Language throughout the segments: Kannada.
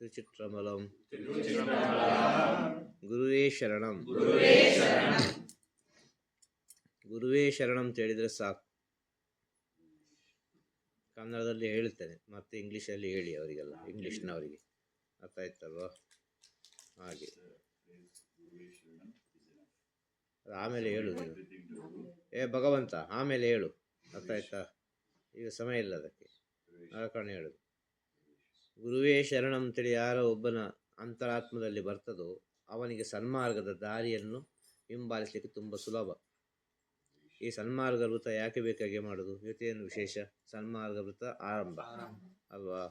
ತಿರುಚಿಟ್ರಂಬಲಂ ಗುರುವೇ ಶರಣಂ ಗುರುವೇ ಶರಣಂ ಅಂತ ಹೇಳಿದರೆ ಸಾಕು ಕನ್ನಡದಲ್ಲಿ ಹೇಳ್ತೇನೆ ಮತ್ತೆ ಇಂಗ್ಲೀಷಲ್ಲಿ ಹೇಳಿ ಅವರಿಗೆಲ್ಲ ಇಂಗ್ಲೀಷ್ನವರಿಗೆ. ಅರ್ಥ ಆಯ್ತಲ್ವಾ ಹಾಗೆ ಆಮೇಲೆ ಹೇಳು ನೀವು ಏ ಭಗವಂತ ಆಮೇಲೆ ಹೇಳು. ಅರ್ಥ ಆಯ್ತಾ ಈಗ ಸಮಯ ಇಲ್ಲ ಅದಕ್ಕೆ. ಆ ಕಾರಣ ಹೇಳುದು. ಗುರುವೇ ಶರಣಂ ಅಂತೇಳಿ ಯಾರೋ ಒಬ್ಬನ ಅಂತರಾತ್ಮದಲ್ಲಿ ಬರ್ತದೋ ಅವನಿಗೆ ಸನ್ಮಾರ್ಗದ ದಾರಿಯನ್ನು ಹಿಂಬಾಲಿಸಲಿಕ್ಕೆ ತುಂಬ ಸುಲಭ. ಈ ಸನ್ಮಾರ್ಗ ವೃತ್ತ ಯಾಕೆ ಬೇಕಾಗಿ ಮಾಡೋದು? ಇವತ್ತೇನು ವಿಶೇಷ? ಸನ್ಮಾರ್ಗ ವೃತ್ತ ಆರಂಭ. ಅಲ್ವಾ?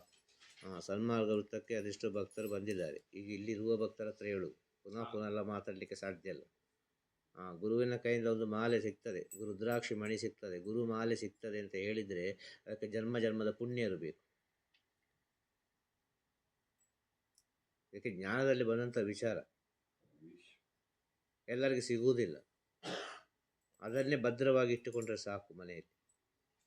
ಸನ್ಮಾರ್ಗ ವೃತ್ತಕ್ಕೆ ಅದೆಷ್ಟೋ ಭಕ್ತರು ಬಂದಿದ್ದಾರೆ. ಈಗ ಇಲ್ಲಿರುವ ಭಕ್ತರ ಹತ್ರ ಹೇಳು. ಪುನಃ ಪುನಃ ಎಲ್ಲ ಮಾತಾಡಲಿಕ್ಕೆ ಸಾಧ್ಯ ಅಲ್ಲ ಗುರುವಿನ ಕೈಯಿಂದ ಒಂದು ಮಾಲೆ ಸಿಗ್ತದೆ. ರುದ್ರಾಕ್ಷಿ ಮಣಿ ಸಿಗ್ತದೆ. ಗುರು ಮಾಲೆ ಸಿಗ್ತದೆ ಅಂತ ಹೇಳಿದರೆ ಅದಕ್ಕೆ ಜನ್ಮ ಜನ್ಮದ ಪುಣ್ಯ ಇರಬೇಕು ಇದಕ್ಕೆ ಜ್ಞಾನದಲ್ಲಿ ಬಂದಂಥ ವಿಚಾರ. ಎಲ್ಲರಿಗೂ ಸಿಗುವುದಿಲ್ಲ. ಅದನ್ನೇ ಭದ್ರವಾಗಿ ಇಟ್ಟುಕೊಂಡ್ರೆ ಸಾಕು ಮನೆಯಲ್ಲಿ.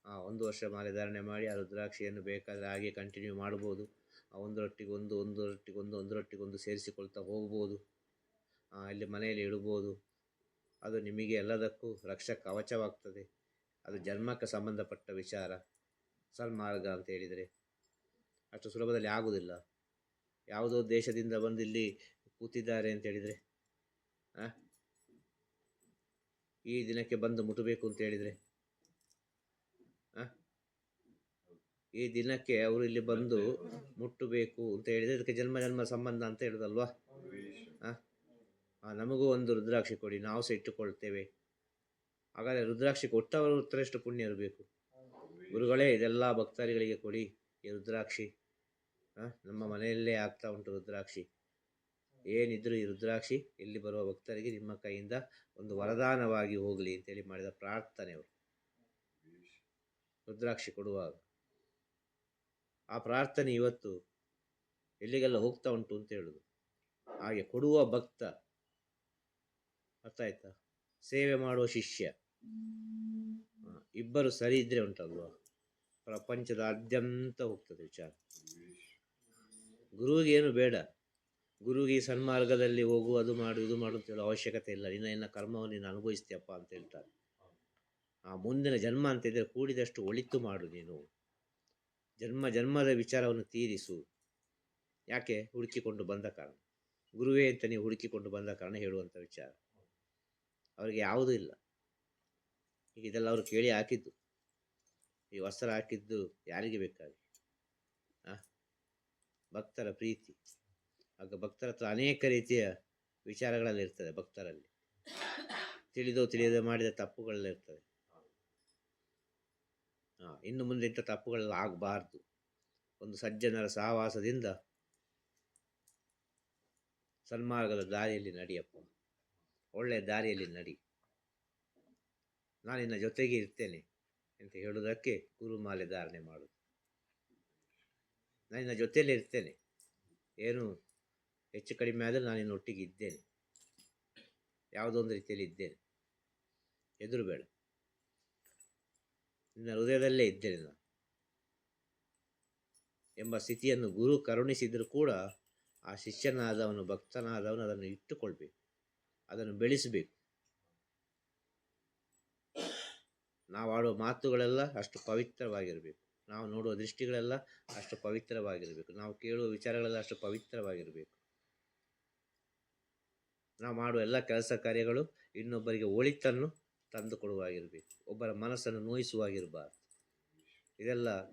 ಆ ಒಂದು ವರ್ಷ ಮಾಲೆ ಧಾರಣೆ ಮಾಡಿ, ಆ ರುದ್ರಾಕ್ಷಿಯನ್ನು ಬೇಕಾದರೆ ಹಾಗೆ ಕಂಟಿನ್ಯೂ ಮಾಡ್ಬೋದು. ಆ ಒಂದು, ಒಂದರೊಟ್ಟಿಗೆ ಒಂದು ಒಂದರೊಟ್ಟಿಗೆ ಒಂದು ಸೇರಿಸಿಕೊಳ್ತಾ ಹೋಗ್ಬೋದು. ಇಲ್ಲಿ ಮನೆಯಲ್ಲಿ ಇಡ್ಬೋದು. ಅದು ನಿಮಗೆ ಎಲ್ಲದಕ್ಕೂ ರಕ್ಷ ಕವಚವಾಗ್ತದೆ ಅದು ಜನ್ಮಕ್ಕೆ ಸಂಬಂಧಪಟ್ಟ ವಿಚಾರ. ಸನ್ಮಾರ್ಗ ಅಂತ ಹೇಳಿದರೆ. ಅಷ್ಟು ಸುಲಭದಲ್ಲಿ ಆಗುವುದಿಲ್ಲ. ಯಾವುದೋ ದೇಶದಿಂದ ಬಂದು ಇಲ್ಲಿ ಕೂತಿದ್ದಾರೆ ಅಂತ ಹೇಳಿದರೆ ಈ ದಿನಕ್ಕೆ ಬಂದು ಮುಟ್ಟಬೇಕು ಅಂತ ಹೇಳಿದರೆ ಈ ದಿನಕ್ಕೆ ಅವರು ಇಲ್ಲಿ ಬಂದು ಮುಟ್ಟಬೇಕು ಅಂತ ಹೇಳಿದರೆ ಇದಕ್ಕೆ ಜನ್ಮ ಜನ್ಮ ಸಂಬಂಧ ಅಂತ ಹೇಳುದಲ್ವಾ? ಹಾಂ ನಮಗೂ ಒಂದು ರುದ್ರಾಕ್ಷಿ ಕೊಡಿ, ನಾವು ಸಹ ಇಟ್ಟುಕೊಳ್ತೇವೆ. ಹಾಗಾದರೆ ರುದ್ರಾಕ್ಷಿ ಕೊಟ್ಟವರು ಉತ್ತರಷ್ಟು ಪುಣ್ಯ ಇರಬೇಕು ಗುರುಗಳೇ, ಇದೆಲ್ಲ ಭಕ್ತಾದಿಗಳಿಗೆ ಕೊಡಿ ಈ ರುದ್ರಾಕ್ಷಿ. ನಮ್ಮ ಮನೆಯಲ್ಲೇ ಆಗ್ತಾ ಉಂಟು ರುದ್ರಾಕ್ಷಿ. ಏನಿದ್ರು ಈ ರುದ್ರಾಕ್ಷಿ ಇಲ್ಲಿ ಬರುವ ಭಕ್ತರಿಗೆ ನಿಮ್ಮ ಕೈಯಿಂದ ಒಂದು ವರದಾನವಾಗಿ ಹೋಗಲಿ ಅಂತೇಳಿ ಮಾಡಿದ ಪ್ರಾರ್ಥನೆ ಅವರು ರುದ್ರಾಕ್ಷಿ ಕೊಡುವಾಗ ಆ ಪ್ರಾರ್ಥನೆ ಇವತ್ತು ಎಲ್ಲಿಗೆಲ್ಲ ಹೋಗ್ತಾ ಉಂಟು ಅಂತ ಹೇಳುದು. ಹಾಗೆ ಕೊಡುವ ಭಕ್ತ ಅರ್ಥ ಆಯ್ತಾ? ಸೇವೆ ಮಾಡುವ ಶಿಷ್ಯ. ಇಬ್ಬರು ಸರಿ ಇದ್ರೆ ಉಂಟಲ್ವಾ? ಪ್ರಪಂಚದ ಆದ್ಯಂತ ಹೋಗ್ತದೆ ವಿಚಾರ. ಗುರುವಿಗೆ ಏನು ಬೇಡ. ಗುರುವಿಗೆ ಈ ಸನ್ಮಾರ್ಗದಲ್ಲಿ ಹೋಗು, ಅದು ಮಾಡು, ಇದು ಮಾಡು ಅಂತ ಹೇಳೋ ಅವಶ್ಯಕತೆ ಇಲ್ಲ. ನಿನ್ನ ನಿನ್ನ ಕರ್ಮವನ್ನು ನೀನು ಅನುಭವಿಸ್ತೀಯಪ್ಪ ಅಂತ ಹೇಳ್ತಾರೆ. ಆ ಮುಂದಿನ ಜನ್ಮ ಅಂತ ಅಂತಿದ್ರೆ ಕೂಡಿದಷ್ಟು ಒಳಿತು ಮಾಡು ನೀನು. ಜನ್ಮ, ಜನ್ಮದ ವಿಚಾರವನ್ನು ತೀರಿಸು. ಯಾಕೆ? ಹುಡುಕಿಕೊಂಡು ಬಂದ ಕಾರಣ. ಗುರುವೇ ಅಂತ ನೀವು ಹುಡುಕಿಕೊಂಡು ಬಂದ ಕಾರಣ ಹೇಳುವಂಥ ವಿಚಾರ. ಅವರಿಗೆ ಯಾವುದೂ ಇಲ್ಲ. ಈಗ ಇದೆಲ್ಲ ಅವರು ಕೇಳಿ ಹಾಕಿದ್ದು. ಈ ವಸ್ತ್ರ ಹಾಕಿದ್ದು ಯಾರಿಗೆ ಬೇಕಾಗಿ? ಭಕ್ತರ ಪ್ರೀತಿ. ಆಗ ಭಕ್ತರ ಹತ್ರ ಅನೇಕ ರೀತಿಯ ವಿಚಾರಗಳಲ್ಲಿ ಇರ್ತದೆ ಭಕ್ತರಲ್ಲಿ. ತಿಳಿದೋ ತಿಳಿಯದೆ ಮಾಡಿದ ತಪ್ಪುಗಳಲ್ಲಿರ್ತದೆ ಹಾಂ ಇನ್ನು ಮುಂದೆ ಇಂಥ ತಪ್ಪುಗಳೆಲ್ಲ ಆಗಬಾರ್ದು. ಒಂದು ಸಜ್ಜನರ ಸಹವಾಸದಿಂದ ಸನ್ಮಾರ್ಗದ ದಾರಿಯಲ್ಲಿ ನಡಿಯಪ್ಪ. ಒಳ್ಳೆಯ ದಾರಿಯಲ್ಲಿ ನಡಿ. ನಾನು ನಿನ್ನ ಜೊತೆಗೆ ಇರ್ತೇನೆ ಅಂತ ಹೇಳುವುದಕ್ಕೆ ಗುರುಮಾಲೆ ಧಾರಣೆ ಮಾಡುದು ನಾನಿನ್ನ ಜೊತೆಯಲ್ಲೇ ಇರ್ತೇನೆ. ಏನು ಹೆಚ್ಚು ಕಡಿಮೆ ಆದರೆ ನಿನ್ನ ಒಟ್ಟಿಗೆ ಇದ್ದೇನೆ. ಯಾವುದೋ ಒಂದು ರೀತಿಯಲ್ಲಿ ಇದ್ದೇನೆ. ಎದುರು ಬೇಡ. ನಿನ್ನ ಹೃದಯದಲ್ಲೇ ಇದ್ದೇನೆ ನಾನು. ಎಂಬ ಸ್ಥಿತಿಯನ್ನು ಗುರು ಕರುಣಿಸಿದರೂ ಕೂಡ ಆ ಶಿಷ್ಯನಾದವನು, ಭಕ್ತನಾದವನು ಅದನ್ನು ಇಟ್ಟುಕೊಳ್ಬೇಕು. ಅದನ್ನು ಬೆಳೆಸಬೇಕು. ನಾವು ಆಡುವ ಮಾತುಗಳೆಲ್ಲ ಅಷ್ಟು ಪವಿತ್ರವಾಗಿರಬೇಕು. ನಾವು ನೋಡುವ ದೃಷ್ಟಿಗಳೆಲ್ಲ ಅಷ್ಟು ಪವಿತ್ರವಾಗಿರಬೇಕು. ನಾವು ಕೇಳುವ ವಿಚಾರಗಳೆಲ್ಲ ಅಷ್ಟು ಪವಿತ್ರವಾಗಿರಬೇಕು. ನಾವು ಮಾಡುವ ಎಲ್ಲ ಕೆಲಸ ಕಾರ್ಯಗಳು ಇನ್ನೊಬ್ಬರಿಗೆ ಒಳಿತನ್ನು ತಂದು ಕೊಡುವಾಗಿರಬೇಕು ಒಬ್ಬರ ಮನಸ್ಸನ್ನು ನೋಯಿಸುವಾಗಿರಬಾರ್ದು. ಇದೆಲ್ಲ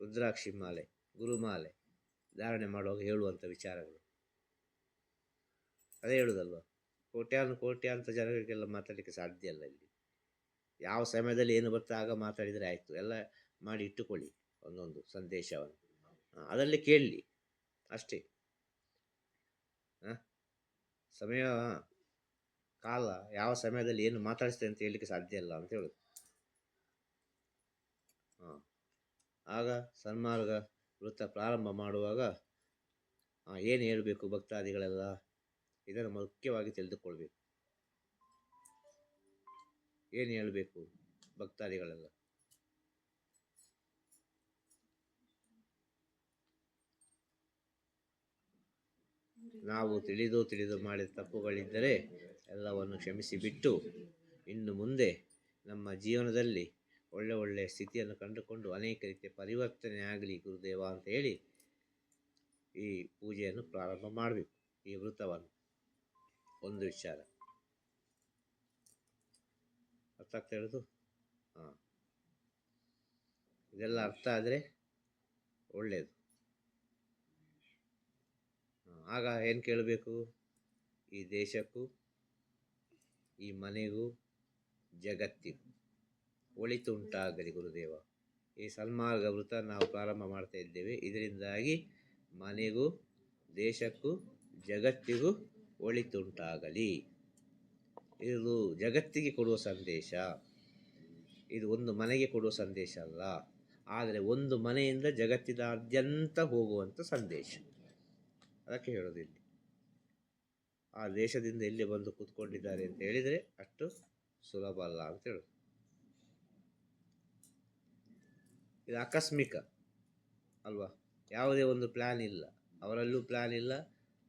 ರುದ್ರಾಕ್ಷಿ ಮಾಲೆ ಗುರುಮಾಲೆ ಧಾರಣೆ ಮಾಡುವಾಗ ಹೇಳುವಂಥ ವಿಚಾರಗಳು. ಅದೇ ಹೇಳುದಲ್ವ? ಕೋಟ್ಯಾನು ಕೋಟ್ಯಾಂತ ಜನಗಳಿಗೆಲ್ಲ ಮಾತಾಡಲಿಕ್ಕೆ ಸಾಧ್ಯ ಅಲ್ಲ ಇಲ್ಲಿ. ಯಾವ ಸಮಯದಲ್ಲಿ ಏನು ಬರ್ತಾ ಆಗ ಮಾತಾಡಿದರೆ ಆಯಿತು. ಎಲ್ಲ ಮಾಡಿ ಇಟ್ಟುಕೊಳ್ಳಿ ಒಂದೊಂದು ಸಂದೇಶವನ್ನು. ಅದರಲ್ಲಿ ಕೇಳಲಿ. ಅಷ್ಟೇ. ಸಮಯ, ಕಾಲ, ಯಾವ ಸಮಯದಲ್ಲಿ ಏನು ಮಾತಾಡಿಸ್ತೇನೆ ಅಂತ ಹೇಳಲಿಕ್ಕೆ ಸಾಧ್ಯ ಇಲ್ಲ ಅಂತ ಹೇಳೋದು. ಹಾಂ. ಆಗ ಸನ್ಮಾರ್ಗ ವೃತ್ತ ಪ್ರಾರಂಭ ಮಾಡುವಾಗ ಏನು ಹೇಳಬೇಕು ಭಕ್ತಾದಿಗಳೆಲ್ಲ? ಇದನ್ನು ಮುಖ್ಯವಾಗಿ ತಿಳಿದುಕೊಳ್ಬೇಕು. ಏನು ಹೇಳಬೇಕು ಭಕ್ತಾದಿಗಳೆಲ್ಲ? ನಾವು ತಿಳಿದು ತಿಳಿದು ಮಾಡಿದ ತಪ್ಪುಗಳಿದ್ದರೆ ಎಲ್ಲವನ್ನು ಕ್ಷಮಿಸಿ ಬಿಟ್ಟು ಇನ್ನು ಮುಂದೆ ನಮ್ಮ ಜೀವನದಲ್ಲಿ ಒಳ್ಳೆ ಒಳ್ಳೆಯ ಸ್ಥಿತಿಯನ್ನು ಕಂಡುಕೊಂಡು ಅನೇಕ ರೀತಿಯ ಪರಿವರ್ತನೆ ಆಗಲಿ ಗುರುದೇವ ಅಂತ ಹೇಳಿ ಈ ಪೂಜೆಯನ್ನು ಪ್ರಾರಂಭ ಮಾಡಬೇಕು. ಈ ವೃತ್ತವನ್ನು. ಒಂದು ವಿಚಾರ. ಅರ್ಥ ಆಗ್ತಾ ಇರೋದು? ಹಾಂ. ಇದೆಲ್ಲ ಅರ್ಥ ಆದರೆ ಒಳ್ಳೆಯದು. ಆಗ ಏನು ಕೇಳಬೇಕು? ಈ ದೇಶಕ್ಕೂ, ಈ ಮನೆಗೂ, ಜಗತ್ತಿಗೂ ಒಳಿತು ಉಂಟಾಗಲಿ ಗುರುದೇವ. ಈ ಸನ್ಮಾರ್ಗ ವೃತ ನಾವು ಪ್ರಾರಂಭ ಮಾಡ್ತಾ ಇದ್ದೇವೆ. ಇದರಿಂದಾಗಿ ಮನೆಗೂ, ದೇಶಕ್ಕೂ, ಜಗತ್ತಿಗೂ ಒಳಿತುಂಟಾಗಲಿ. ಇದು ಜಗತ್ತಿಗೆ ಕೊಡುವ ಸಂದೇಶ. ಇದು ಒಂದು ಮನೆಗೆ ಕೊಡುವ ಸಂದೇಶ ಅಲ್ಲ. ಆದರೆ ಒಂದು ಮನೆಯಿಂದ ಜಗತ್ತಿನಾದ್ಯಂತ ಹೋಗುವಂಥ ಸಂದೇಶ. ಅದಕ್ಕೆ ಹೇಳೋದು ಇಲ್ಲಿ. ಆ ದೇಶದಿಂದ ಎಲ್ಲಿ ಬಂದು ಕೂತ್ಕೊಂಡಿದ್ದಾರೆ ಅಂತ ಹೇಳಿದರೆ ಅಷ್ಟು ಸುಲಭ ಅಲ್ಲ ಅಂತ ಹೇಳೋದು. ಇದು ಆಕಸ್ಮಿಕ ಅಲ್ವಾ? ಯಾವುದೇ ಒಂದು ಪ್ಲ್ಯಾನ್ ಇಲ್ಲ. ಅವರಲ್ಲೂ ಪ್ಲ್ಯಾನ್ ಇಲ್ಲ,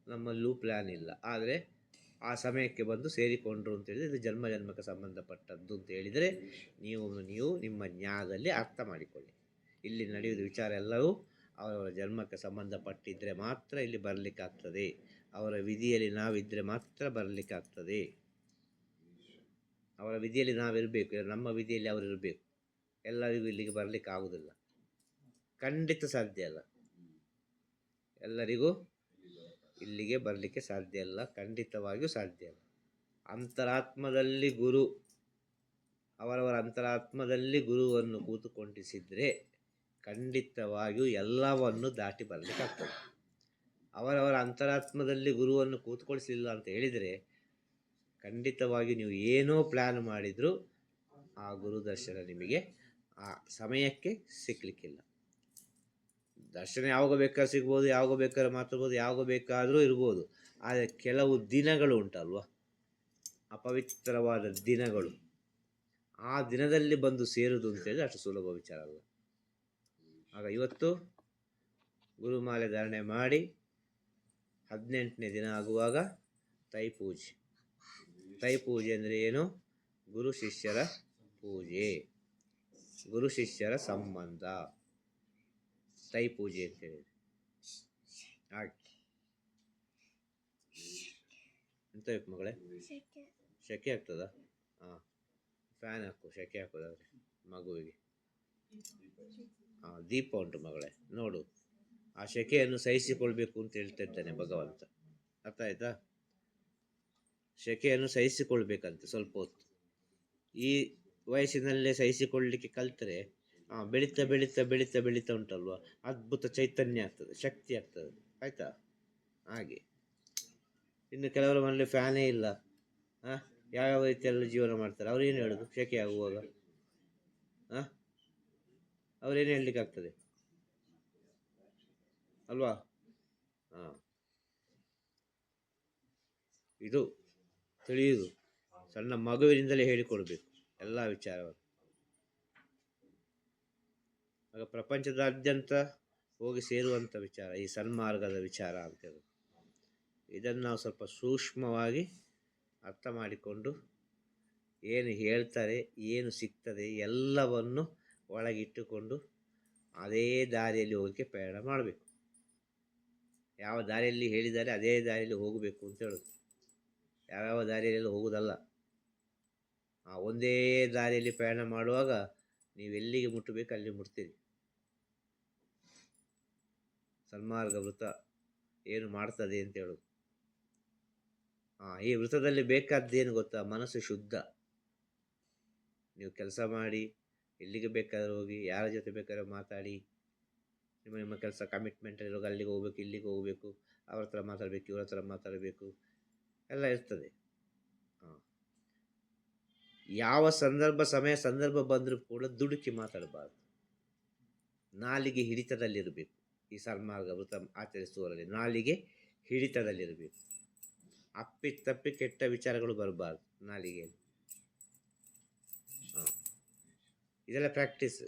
ನಮ್ಮಲ್ಲೂ ಪ್ಲ್ಯಾನ್ ಇಲ್ಲ. ಆದರೆ ಆ ಸಮಯಕ್ಕೆ ಬಂದು ಸೇರಿಕೊಂಡ್ರು ಅಂತ ಹೇಳಿದರೆ ಇದು ಜನ್ಮ ಜನ್ಮಕ್ಕೆ ಸಂಬಂಧಪಟ್ಟದ್ದು ಅಂತ ಹೇಳಿದರೆ ನೀವು ನೀವು ನಿಮ್ಮ ಜ್ಞಾನದಲ್ಲಿ ಅರ್ಥ ಮಾಡಿಕೊಳ್ಳಿ. ಇಲ್ಲಿ ನಡೆಯುವುದು ವಿಚಾರ ಎಲ್ಲವೂ ಅವರವರ ಜನ್ಮಕ್ಕೆ ಸಂಬಂಧಪಟ್ಟಿದ್ದರೆ ಮಾತ್ರ ಇಲ್ಲಿ ಬರಲಿಕ್ಕಾಗ್ತದೆ. ಅವರ ವಿಧಿಯಲ್ಲಿ ನಾವಿದ್ದರೆ ಮಾತ್ರ ಬರಲಿಕ್ಕಾಗ್ತದೆ. ಅವರ ವಿಧಿಯಲ್ಲಿ ನಾವಿರಬೇಕು. ನಮ್ಮ ವಿಧಿಯಲ್ಲಿ ಅವರು ಇರಬೇಕು. ಎಲ್ಲರಿಗೂ ಇಲ್ಲಿಗೆ ಬರಲಿಕ್ಕೆ ಆಗುವುದಿಲ್ಲ ಖಂಡಿತ ಸಾಧ್ಯ ಅಲ್ಲ. ಎಲ್ಲರಿಗೂ ಇಲ್ಲಿಗೆ ಬರಲಿಕ್ಕೆ ಸಾಧ್ಯ ಇಲ್ಲ ಖಂಡಿತವಾಗಿಯೂ ಸಾಧ್ಯ ಇಲ್ಲ ಅಂತರಾತ್ಮದಲ್ಲಿ ಗುರು, ಅವರವರ ಅಂತರಾತ್ಮದಲ್ಲಿ ಗುರುವನ್ನು ಕೂತುಕೊಂಡಿಸಿದರೆ ಖಂಡಿತವಾಗಿಯೂ ಎಲ್ಲವನ್ನು ದಾಟಿ ಬರಲಿಕ್ಕಾಗ್ತದೆ ಅವರವರ ಅಂತರಾತ್ಮದಲ್ಲಿ ಗುರುವನ್ನು ಕೂತ್ಕೊಳಿಸಲಿಲ್ಲ ಅಂತ ಹೇಳಿದರೆ ಖಂಡಿತವಾಗಿ ನೀವು ಏನೋ ಪ್ಲ್ಯಾನ್ ಮಾಡಿದರೂ ಆ ಗುರು ದರ್ಶನ ನಿಮಗೆ ಆ ಸಮಯಕ್ಕೆ ಸಿಕ್ಕಲಿಕ್ಕಿಲ್ಲ ದರ್ಶನ ಯಾವಾಗ ಬೇಕಾದ್ರೂ ಸಿಗ್ಬೋದು, ಯಾವಾಗ ಬೇಕಾದ್ರೂ ಮಾತಾಡ್ಬೋದು, ಯಾವಾಗ ಬೇಕಾದರೂ ಇರ್ಬೋದು. ಆದರೆ ಕೆಲವು ದಿನಗಳು ಉಂಟಲ್ವ? ಅಪವಿತ್ರವಾದ ದಿನಗಳು. ಆ ದಿನದಲ್ಲಿ ಬಂದು ಸೇರುವುದು ಅಂತೇಳಿ ಅಷ್ಟು ಸುಲಭ ವಿಚಾರ ಅಲ್ಲ. ಆಗ ಇವತ್ತು ಗುರುಮಾಲೆ ಧಾರಣೆ ಮಾಡಿ ಹದಿನೆಂಟನೇ ದಿನ ಆಗುವಾಗ ತೈ ಪೂಜೆ ತೈ ಪೂಜೆ ಅಂದರೆ ಏನು? ಗುರು ಶಿಷ್ಯರ ಪೂಜೆ. ಗುರು ಶಿಷ್ಯರ ಸಂಬಂಧ. ತೈ ಪೂಜೆ ಅಂತ ಹೇಳಿದ್ರೆ. ಹಾಗೆ. ಎಂತ ಬೇಕು ಮಗಳೇ? ಶೆಕೆ ಆಗ್ತದ? ಹಾಂ. ಫ್ಯಾನ್ ಹಾಕು, ಶೆಕೆ ಹಾಕೋದಾದ್ರೆ ಮಗುವಿಗೆ. ದೀಪ ಉಂಟು ಮಗಳೇ, ನೋಡು. ಆ ಶೆಕೆಯನ್ನು ಸಹಿಸಿಕೊಳ್ಬೇಕು ಅಂತ ಹೇಳ್ತಾ ಇದ್ದಾನೆ ಭಗವಂತ. ಅರ್ಥ ಆಯ್ತಾ ಶೆಕೆಯನ್ನು ಸಹಿಸಿಕೊಳ್ಬೇಕಂತೆ ಸ್ವಲ್ಪ ಹೊತ್ತು. ಈ ವಯಸ್ಸಿನಲ್ಲೇ ಸಹಿಸಿಕೊಳ್ಳಲಿಕ್ಕೆ ಕಲ್ತರೆ ಹಾಂ ಬೆಳೀತಾ ಬೆಳೀತಾ ಬೆಳೀತಾ ಬೆಳೀತಾ ಉಂಟಲ್ವ? ಅದ್ಭುತ ಚೈತನ್ಯ ಆಗ್ತದೆ, ಶಕ್ತಿ ಆಗ್ತದೆ. ಆಯಿತಾ? ಹಾಗೆ. ಇನ್ನು ಕೆಲವರ ಮನೇಲಿ ಫ್ಯಾನೇ ಇಲ್ಲ. ಹಾಂ ಯಾವ್ಯಾವ ರೀತಿಯೆಲ್ಲ ಜೀವನ ಮಾಡ್ತಾರೆ? ಅವ್ರೇನು ಹೇಳೋದು? ಶೆಕೆ ಆಗುವಾಗ? ಹಾಂ ಅವ್ರೇನು ಹೇಳಲಿಕ್ಕಾಗ್ತದೆ? ಅಲ್ವಾ? ಹಾಂ. ಇದು ತಿಳಿಯುವುದು ಸಣ್ಣ ಮಗುವಿನಿಂದಲೇ ಹೇಳಿಕೊಡ್ಬೇಕು, ಎಲ್ಲ ವಿಚಾರವನ್ನು. ಆಗ ಪ್ರಪಂಚದಾದ್ಯಂತ ಹೋಗಿ ಸೇರುವಂಥ ವಿಚಾರ, ಈ ಸನ್ಮಾರ್ಗದ ವಿಚಾರ ಅಂತೇಳಿ ಇದನ್ನು ನಾವು ಸ್ವಲ್ಪ ಸೂಕ್ಷ್ಮವಾಗಿ ಅರ್ಥ ಮಾಡಿಕೊಂಡು, ಏನು ಹೇಳ್ತಾರೆ, ಏನು ಸಿಗ್ತದೆ, ಎಲ್ಲವನ್ನು ಒಳಗಿಟ್ಟುಕೊಂಡು ಅದೇ ದಾರಿಯಲ್ಲಿ ಹೋಗಲಿಕ್ಕೆ ಪ್ರಯಾಣ ಮಾಡಬೇಕು. ಯಾವ ದಾರಿಯಲ್ಲಿ ಹೇಳಿದ್ದಾರೆ ಅದೇ ದಾರಿಯಲ್ಲಿ ಹೋಗಬೇಕು ಅಂತ ಹೇಳೋದು. ಯಾವ್ಯಾವ ದಾರಿಯಲ್ಲಿ ಹೋಗೋದಲ್ಲ ಆ ಒಂದೇ ದಾರಿಯಲ್ಲಿ ಪ್ರಯಾಣ ಮಾಡುವಾಗ ನೀವು ಎಲ್ಲಿಗೆ ಮುಟ್ಟಬೇಕು ಅಲ್ಲಿ ಮುಟ್ತೀರಿ. ಸನ್ಮಾರ್ಗ ವೃತ್ತ ಏನು ಮಾಡ್ತದೆ ಅಂತ ಹೇಳೋದು. ಹಾಂ ಈ ವೃತ್ತದಲ್ಲಿ ಬೇಕಾದ್ದೇನು ಗೊತ್ತಾ? ಮನಸ್ಸು ಶುದ್ಧ. ನೀವು ಕೆಲಸ ಮಾಡಿ ಎಲ್ಲಿಗೆ ಬೇಕಾದರೂ ಹೋಗಿ, ಯಾರ ಜೊತೆ ಬೇಕಾದ್ರೂ ಮಾತಾಡಿ, ನಿಮ್ಮ ನಿಮ್ಮ ಕೆಲಸ ಕಮಿಟ್ಮೆಂಟ್ ಇರುವಾಗ ಅಲ್ಲಿಗೆ ಹೋಗ್ಬೇಕು, ಇಲ್ಲಿಗೆ ಹೋಗಬೇಕು, ಅವ್ರ ಹತ್ರ ಮಾತಾಡಬೇಕು, ಇವ್ರ ಹತ್ರ ಮಾತಾಡಬೇಕು, ಎಲ್ಲ ಇರ್ತದೆ. ಯಾವ ಸಂದರ್ಭ, ಸಮಯ, ಸಂದರ್ಭ ಬಂದರೂ ಕೂಡ ದುಡುಕಿ ಮಾತಾಡಬಾರ್ದು. ನಾಲಿಗೆ ಹಿಡಿತದಲ್ಲಿರಬೇಕು. ಈ ಸನ್ಮಾರ್ಗ ವೃತ ಆಚರಿಸುವವರಲ್ಲಿ ನಾಲಿಗೆ ಹಿಡಿತದಲ್ಲಿರಬೇಕು. ಅಪ್ಪಿ ತಪ್ಪಿ ಕೆಟ್ಟ ವಿಚಾರಗಳು ಬರಬಾರ್ದು ನಾಲಿಗೆಯಲ್ಲಿ ಹಾಂ ಇದೆಲ್ಲ ಪ್ರಾಕ್ಟೀಸ್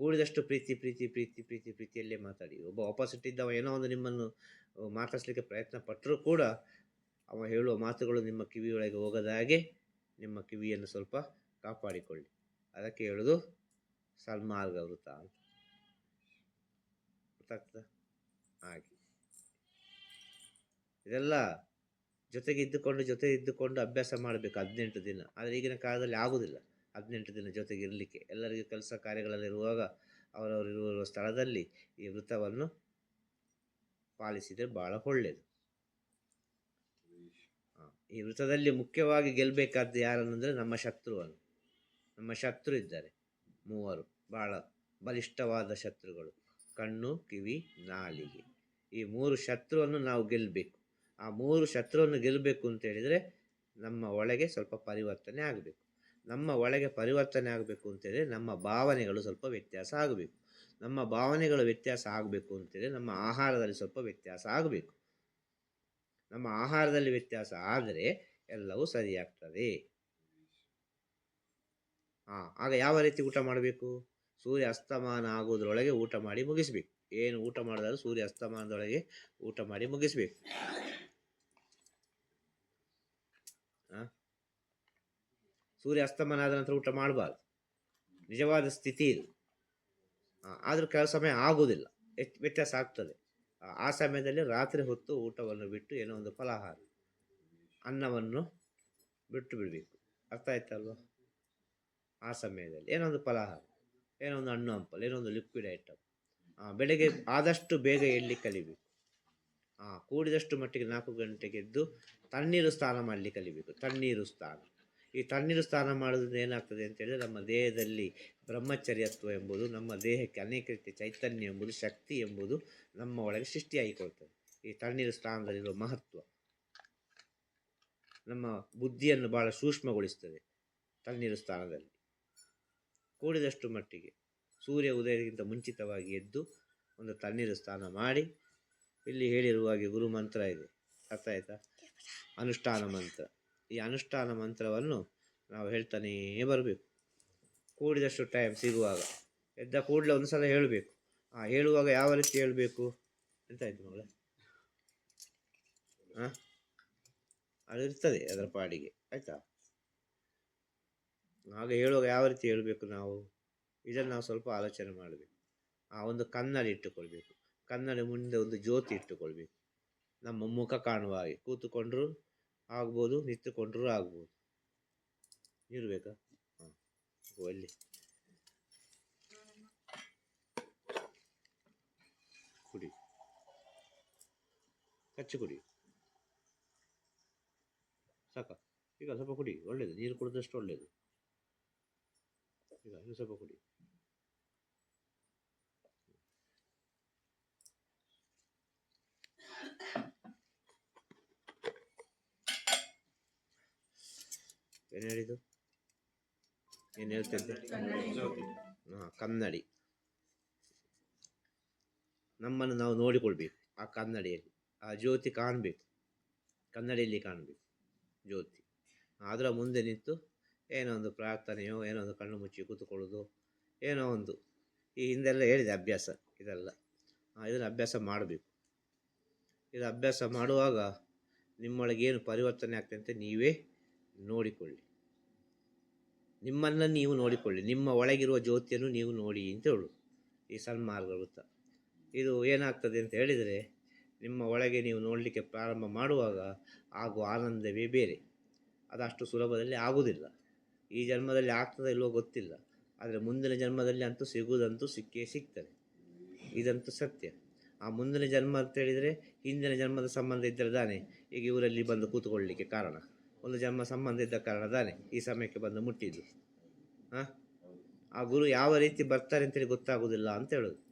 ಕೂಡಿದಷ್ಟು ಪ್ರೀತಿ ಪ್ರೀತಿ ಪ್ರೀತಿ ಪ್ರೀತಿ, ಪ್ರೀತಿಯಲ್ಲೇ ಮಾತಾಡಿ. ಒಬ್ಬ ಆಪೋಸಿಟ್ ಇದ್ದವ ಏನೋ ಒಂದು ನಿಮ್ಮನ್ನು ಮಾತಾಡಿಸ್ಲಿಕ್ಕೆ ಪ್ರಯತ್ನ ಪಟ್ಟರೂ ಕೂಡ ಅವ ಹೇಳುವ ಮಾತುಗಳು ನಿಮ್ಮ ಕಿವಿಯೊಳಗೆ ಹೋಗದ ಹಾಗೆ ನಿಮ್ಮ ಕಿವಿಯನ್ನು ಸ್ವಲ್ಪ ಕಾಪಾಡಿಕೊಳ್ಳಿ. ಅದಕ್ಕೆ ಹೇಳೋದು ಸಲ್ಮಾರ್ಗ ವೃತ ಅಂತ. ಗೊತ್ತಾಗ್ತದ? ಹಾಗೆ. ಇದೆಲ್ಲ ಜೊತೆಗೆ ಇದ್ದುಕೊಂಡು ಜೊತೆ ಇದ್ದುಕೊಂಡು ಅಭ್ಯಾಸ ಮಾಡಬೇಕು ಹದಿನೆಂಟು ದಿನ. ಆದರೆ ಈಗಿನ ಕಾಲದಲ್ಲಿ ಆಗುವುದಿಲ್ಲ ಹದಿನೆಂಟು ದಿನ ಜೊತೆಗೆ ಇರಲಿಕ್ಕೆ. ಎಲ್ಲರಿಗೂ ಕೆಲಸ ಕಾರ್ಯಗಳಲ್ಲಿರುವಾಗ ಅವರವರಿರುವ ಸ್ಥಳದಲ್ಲಿ ಈ ವೃತ್ತವನ್ನು ಪಾಲಿಸಿದರೆ ಭಾಳ ಒಳ್ಳೆಯದು ಈ ವೃತ್ತದಲ್ಲಿ ಮುಖ್ಯವಾಗಿ ಗೆಲ್ಲಬೇಕಾದ್ದು ಯಾರನ್ನಂದರೆ ನಮ್ಮ ಶತ್ರುವನ್ನು ನಮ್ಮ ಶತ್ರು ಇದ್ದಾರೆ. ಮೂವರು ಭಾಳ ಬಲಿಷ್ಠವಾದ ಶತ್ರುಗಳು. ಕಣ್ಣು, ಕಿವಿ, ನಾಲಿಗೆ. ಈ ಮೂರು ಶತ್ರುವನ್ನು ನಾವು ಗೆಲ್ಲಬೇಕು ಆ ಮೂರು ಶತ್ರುವನ್ನು ಗೆಲ್ಲಬೇಕು ಅಂತ ಹೇಳಿದರೆ ನಮ್ಮ ಒಳಗೆ ಸ್ವಲ್ಪ ಪರಿವರ್ತನೆ ಆಗಬೇಕು. ನಮ್ಮ ಒಳಗೆ ಪರಿವರ್ತನೆ ಆಗಬೇಕು ಅಂತೇಳಿ ನಮ್ಮ ಭಾವನೆಗಳು ಸ್ವಲ್ಪ ವ್ಯತ್ಯಾಸ ಆಗಬೇಕು. ನಮ್ಮ ಭಾವನೆಗಳು ವ್ಯತ್ಯಾಸ ಆಗಬೇಕು ಅಂತೇಳಿ ನಮ್ಮ ಆಹಾರದಲ್ಲಿ ಸ್ವಲ್ಪ ವ್ಯತ್ಯಾಸ ಆಗಬೇಕು. ನಮ್ಮ ಆಹಾರದಲ್ಲಿ ವ್ಯತ್ಯಾಸ ಆದರೆ ಎಲ್ಲವೂ ಸರಿಯಾಗ್ತದೆ. ಹಾಂ ಆಗ ಯಾವ ರೀತಿ ಊಟ ಮಾಡಬೇಕು? ಸೂರ್ಯ ಅಸ್ತಮಾನ ಆಗೋದ್ರೊಳಗೆ ಊಟ ಮಾಡಿ ಮುಗಿಸ್ಬೇಕು. ಏನು ಊಟ ಮಾಡಿದಾದ್ರೂ ಸೂರ್ಯ ಅಸ್ತಮಾನದೊಳಗೆ ಊಟ ಮಾಡಿ ಮುಗಿಸ್ಬೇಕು. ಸೂರ್ಯ ಅಸ್ತಮನ ಆದ ನಂತರ ಊಟ ಮಾಡಬಾರ್ದು. ನಿಜವಾದ ಸ್ಥಿತಿ ಇದು. ಆದರೂ ಕೆಲವು ಸಮಯ ಆಗುವುದಿಲ್ಲ. ಹೆಚ್ಚು ವ್ಯತ್ಯಾಸ ಆಗ್ತದೆ. ಆ- ಸಮಯದಲ್ಲಿ ರಾತ್ರಿ ಹೊತ್ತು ಊಟವನ್ನು ಬಿಟ್ಟು ಏನೋ ಒಂದು ಫಲಾಹಾರ, ಅನ್ನವನ್ನು ಬಿಟ್ಟು ಬಿಡಬೇಕು. ಅರ್ಥ ಆಯ್ತಲ್ವ? ಆ ಸಮಯದಲ್ಲಿ ಏನೋ ಒಂದು ಫಲಾಹಾರ, ಏನೋ ಒಂದು ಹಣ್ಣು ಹಂಪಲ್, ಏನೋ ಒಂದು ಲಿಕ್ವಿಡ್ ಐಟಮ್ ಬೆಳಗ್ಗೆ ಆದಷ್ಟು ಬೇಗ ಎಳ್ಳಿ ಕಲಿಬೇಕು? ಕೂಡಿದಷ್ಟು ಮಟ್ಟಿಗೆ ನಾಲ್ಕು ಗಂಟೆಗೆದ್ದು ತಣ್ಣೀರು ಸ್ನಾನ ಮಾಡಲಿಕ್ಕೆ ಕಲಿಬೇಕು. ತಣ್ಣೀರು ಸ್ನಾನ. ಈ ತಣ್ಣೀರು ಸ್ನಾನ ಮಾಡೋದ್ರಿಂದ ಏನಾಗ್ತದೆ ಅಂತೇಳಿದ್ರೆ ನಮ್ಮ ದೇಹದಲ್ಲಿ ಬ್ರಹ್ಮಚರ್ಯತ್ವ ಎಂಬುದು ನಮ್ಮ ದೇಹಕ್ಕೆ ಅನೇಕ ರೀತಿಯ ಚೈತನ್ಯ ಎಂಬುದು ಶಕ್ತಿ ಎಂಬುದು ನಮ್ಮ ಒಳಗೆ ಸೃಷ್ಟಿಯಾಗಿಕೊಳ್ತದೆ. ಈ ತಣ್ಣೀರು ಸ್ನಾನದಲ್ಲಿರುವ ಮಹತ್ವ ನಮ್ಮ ಬುದ್ಧಿಯನ್ನು ಬಹಳ ಸೂಕ್ಷ್ಮಗೊಳಿಸ್ತದೆ ತಣ್ಣೀರು ಸ್ಥಾನದಲ್ಲಿ ಕೂಡಿದಷ್ಟು ಮಟ್ಟಿಗೆ ಸೂರ್ಯ ಉದಯಕ್ಕಿಂತ ಮುಂಚಿತವಾಗಿ ಎದ್ದು ಒಂದು ತಣ್ಣೀರು ಸ್ನಾನ ಮಾಡಿ ಇಲ್ಲಿ ಹೇಳಿರುವ ಹಾಗೆ ಗುರು ಮಂತ್ರ ಇದೆ. ಅರ್ಥ ಆಯ್ತಾ? ಅನುಷ್ಠಾನ ಮಂತ್ರ. ಈ ಅನುಷ್ಠಾನ ಮಂತ್ರವನ್ನು ನಾವು ಹೇಳ್ತಾನೇ ಬರಬೇಕು. ಕೂಡಿದಷ್ಟು ಟೈಮ್ ಸಿಗುವಾಗ, ಎದ್ದ ಕೂಡಲೇ ಒಂದು ಸಲ ಹೇಳಬೇಕು. ಆ ಹೇಳುವಾಗ ಯಾವ ರೀತಿ ಹೇಳಬೇಕು? ಎಂತ ಆಯ್ತು ಮಗಳ? ಹಾಂ ಅದು ಅದರ ಪಾಡಿಗೆ, ಆಯಿತಾ? ಹಾಗೆ ಹೇಳುವಾಗ ಯಾವ ರೀತಿ ಹೇಳಬೇಕು ನಾವು? ಇದನ್ನು ನಾವು ಸ್ವಲ್ಪ ಆಲೋಚನೆ ಮಾಡಬೇಕು. ಆ ಒಂದು ಕನ್ನಡಿ ಇಟ್ಟುಕೊಳ್ಬೇಕು. ಕನ್ನಡಿ ಮುಂದೆ ಒಂದು ಜ್ಯೋತಿ ಇಟ್ಟುಕೊಳ್ಬೇಕು. ನಮ್ಮ ಮುಖ ಕಾಣುವ ಹಾಗೆ ಕೂತುಕೊಂಡ್ರೂ ಆಗ್ಬೋದು ನಿಂತುಕೊಂಡ್ರೂ ಆಗ್ಬೋದು. ನೀರು ಬೇಕಾ? ಹಾಂ ಒಳ್ಳೆ ಕುಡಿ. ಕಚ್ಚಿ ಕುಡಿ. ಸಾಕ? ಈಗ ಸ್ವಲ್ಪ ಕುಡಿ, ಒಳ್ಳೇದು. ನೀರು ಕುಡಿದಷ್ಟು ಒಳ್ಳೇದು. ಈಗ ಇನ್ನು ಸ್ವಲ್ಪ ಕುಡಿ. ಏನು ಏನು ಹೇಳ್ತಿದ್ದೆ ಹಾಂ, ಕನ್ನಡಿ. ನಮ್ಮನ್ನು ನಾವು ನೋಡಿಕೊಳ್ಬೇಕು, ಆ ಕನ್ನಡಿಯಲ್ಲಿ. ಆ ಜ್ಯೋತಿ ಕಾಣಬೇಕು, ಕನ್ನಡಿಯಲ್ಲಿ ಕಾಣಬೇಕು, ಜ್ಯೋತಿ. ಅದರ ಮುಂದೆ ನಿಂತು ಏನೋ ಒಂದು ಪ್ರಾರ್ಥನೆಯೋ, ಏನೋ ಒಂದು ಕಣ್ಣು ಮುಚ್ಚಿ ಕೂತ್ಕೊಳ್ಳೋದು, ಏನೋ ಒಂದು. ಈ ಹಿಂದೆಲ್ಲ ಹೇಳಿದೆ ಅಭ್ಯಾಸ, ಇದೆಲ್ಲ. ಇದನ್ನು ಅಭ್ಯಾಸ ಮಾಡಬೇಕು. ಇದು ಅಭ್ಯಾಸ ಮಾಡುವಾಗ ನಿಮ್ಮೊಳಗೆ ಏನು ಪರಿವರ್ತನೆ ಆಗ್ತದೆ ಅಂತ ನೀವೇ ನೋಡಿಕೊಳ್ಳಿ. ನಿಮ್ಮನ್ನು ನೀವು ನೋಡಿಕೊಳ್ಳಿ. ನಿಮ್ಮ ಒಳಗಿರುವ ಜ್ಯೋತಿಯನ್ನು ನೀವು ನೋಡಿ ಅಂತ ಹೇಳು. ಈ ಸನ್ಮಾರ್ಗ ವೃತ್ತ ಇದು ಏನಾಗ್ತದೆ ಅಂತ ಹೇಳಿದರೆ, ನಿಮ್ಮ ಒಳಗೆ ನೀವು ನೋಡಲಿಕ್ಕೆ ಪ್ರಾರಂಭ ಮಾಡುವಾಗ ಆಗುವ ಆನಂದವೇ ಬೇರೆ. ಅದಷ್ಟು ಸುಲಭದಲ್ಲಿ ಆಗುವುದಿಲ್ಲ. ಈ ಜನ್ಮದಲ್ಲಿ ಆಗ್ತದೆ ಇಲ್ವೋ ಗೊತ್ತಿಲ್ಲ. ಆದರೆ ಮುಂದಿನ ಜನ್ಮದಲ್ಲಿ ಅಂತೂ ಸಿಗುವುದಂತೂ ಸಿಕ್ಕೇ ಸಿಗ್ತದೆ. ಇದಂತೂ ಸತ್ಯ. ಆ ಮುಂದಿನ ಜನ್ಮ ಅಂತ ಹೇಳಿದರೆ, ಹಿಂದಿನ ಜನ್ಮದ ಸಂಬಂಧ ಇದ್ದರೆ ತಾನೇ ಈಗ ಇವರಲ್ಲಿ ಬಂದು ಕೂತ್ಕೊಳ್ಳಲಿಕ್ಕೆ ಕಾರಣ. ಒಂದು ಜನ್ಮ ಸಂಬಂಧ ಇದ್ದ ಕಾರಣ ಈ ಸಮಯಕ್ಕೆ ಬಂದು ಮುಟ್ಟಿದ್ದು. ಹಾಂ? ಆ ಗುರು ಯಾವ ರೀತಿ ಬರ್ತಾರೆ ಅಂತೇಳಿ ಗೊತ್ತಾಗೋದಿಲ್ಲ ಅಂತ ಹೇಳೋದು.